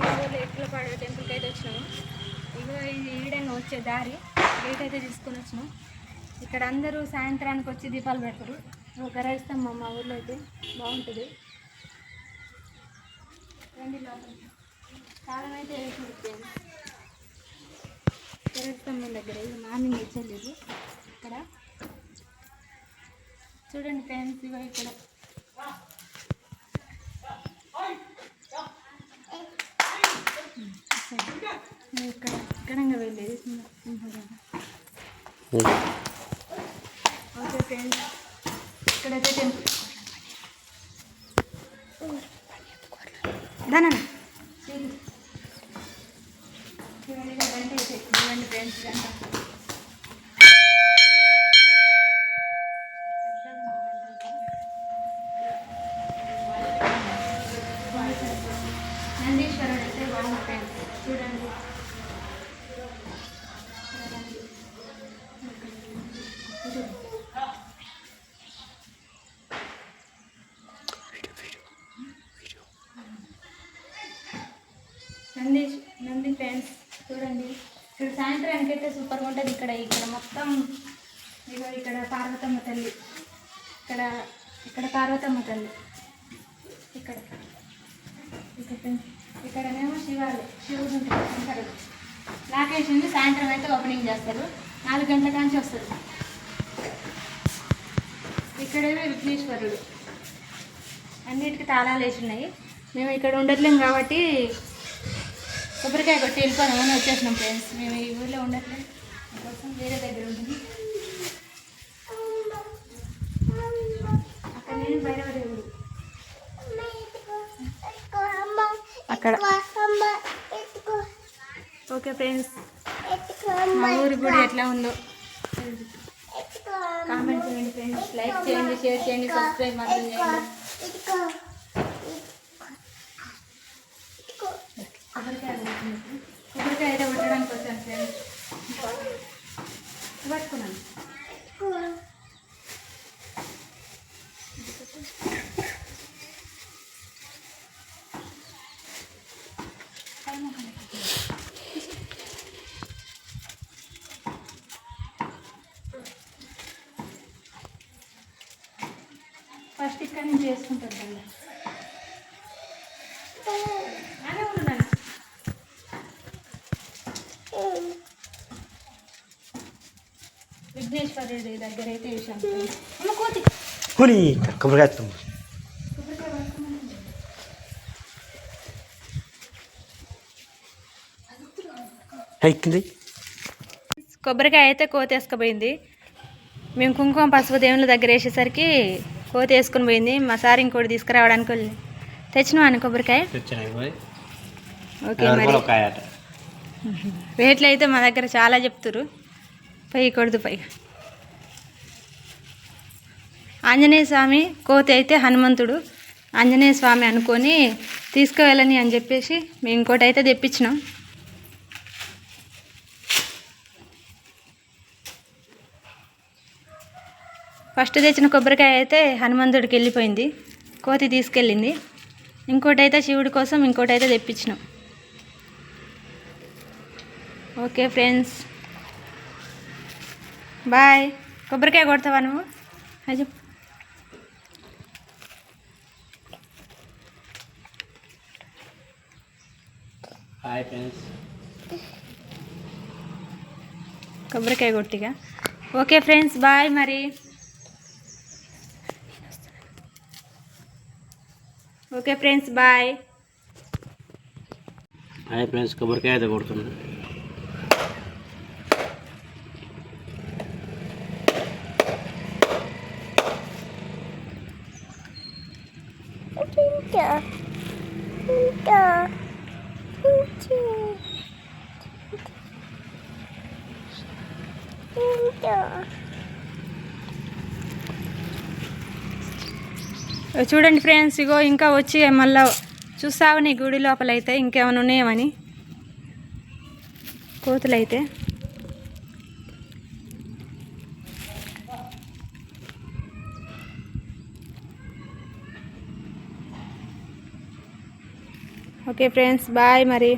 మా ఎట్లపాడు టెంపుల్కి అయితే వచ్చినాము. ఇగో ఈడని వచ్చే దారి గేట్ అయితే తీసుకొని వచ్చినాం. ఇక్కడ అందరూ సాయంత్రానికి వచ్చి దీపాలు పెడతారు. ఒక మా ఊర్లో అయితే బాగుంటుంది. రండి లోపలికి. అయితే వేసి దగ్గర ఇది మార్నింగ్ ఇచ్చలేదు ఇక్కడ చూడండి ఫ్రెండ్స్ ఇగో ఇక్కడ ఇగో ఇక్కడ ఇక్కడ వెళ్ళేది సింహ- సింహగడ. ఓకే ఫ్రెండ్స్ ఇక్కడైతే టెంపుల్ దానా చూడండి ఇక్కడ ఫ్రెండ్స్ గంట నందీశ్వరుడు అయితే బాగుంటాయి చూడండి నంది నంది ఫ్రెండ్స్ చూడండి. ఇక్కడ సాయంత్రానికి అయితే సూపర్గా ఉంటుంది ఇక్కడ. ఇక్కడ మొత్తం ఇగో ఇక్కడ పార్వతమ్మ తల్లి. ఇక్కడ ఇక్కడ పార్వతమ్మ తల్లి. ఇక్కడ. ఇక్కడ ఇక్కడనేమో శివాలయం. శివుడు ఉంటుంది శంకరుడు. లాకేషన్ సాయంత్రం అయితే ఓపెనింగ్ చేస్తారు. నాలుగు గంటల కాంచి వస్తారు. ఇక్కడేమో విఘ్నేశ్వరుడు. అన్నిటికీ తాళాలు వేసి ఉన్నాయి. మేము ఇక్కడ ఉండట్లేం కాబట్టి కొబ్బరికాయ కొట్టి వెళ్ళిపోదామని వచ్చేసినాం ఫ్రెండ్స్ మేము ఈ ఊర్లో ఉండట్లేదు కోసం వేరే దగ్గర ఉంటుంది. అక్కడ నేను భైరవ దేవుడు అక్కడ. ఓకే ఫ్రెండ్స్ మా ఊరి గుడి ఎట్లా ఉందో కామెంట్ చేయండి ఫ్రెండ్స్ లైక్ చేయండి షేర్ చేయండి సబ్స్క్రైబ్ మాత్రం చేయండి కొబ్బరికాయ కొడుతున్నాను. కొబ్బరికాయ అయితే కొట్టడానికి వచ్చాను ఫ్రెండ్స్ పట్టుకున్నాను ఫస్ట్ ఇక్కడ నుంచి చేసుకుంటాను విఘ్నేశ్వరుడి దగ్గర అయితే వేసాను అమ్మ కోతి. కుని కొబ్బరికాయ. కొబ్బరికాయ అయితే కోతి వేసుకుపోయింది. మేము కుంకుమ పసుపు దేవుళ్ళ దగ్గర వేసేసరికి కోతి వేసుకుని పోయింది. మా సార్ ఇంకోటి తీసుకురావడానికి వెళ్ళి తెచ్చినావా అని కొబ్బరికాయ. ఓకే మరి. రేట్లు అయితే మా దగ్గర చాలా చెప్తురు పై కొడుదు పై. ఆంజనేయ స్వామి కోతి అయితే హనుమంతుడు. ఆంజనేయ స్వామి అనుకొని తీసుకువెళ్ళని అని చెప్పేసి మేము ఇంకోటి అయితే తెప్పించినాం. ఫస్ట్ తెచ్చిన కొబ్బరికాయ అయితే హనుమంతుడికి వెళ్ళిపోయింది. కోతి తీసుకెళ్ళింది. ఇంకోటి అయితే శివుడి కోసం ఇంకోటి అయితే తెప్పించినాం. Okay friends. బాయ్. కొబ్బరికాయ కొడతావా నువ్వు? అది హాయ్ ఫ్రెండ్స్ కొబ్బరికాయ కొట్టిగా. ఓకే ఫ్రెండ్స్ బాయ్ మరి. Okay friends bye. Hi friends కొబ్బరికాయ అయితే కొడుతున్నాం. చూడండి ఫ్రెండ్స్ ఇగో ఇంకా వచ్చి మళ్ళా చూస్తావు నీ గుడి లోపల అయితే ఇంకేమైనా ఉన్నాయేమని? కోతులు ఓకే ఫ్రెండ్స్ బాయ్ మరి.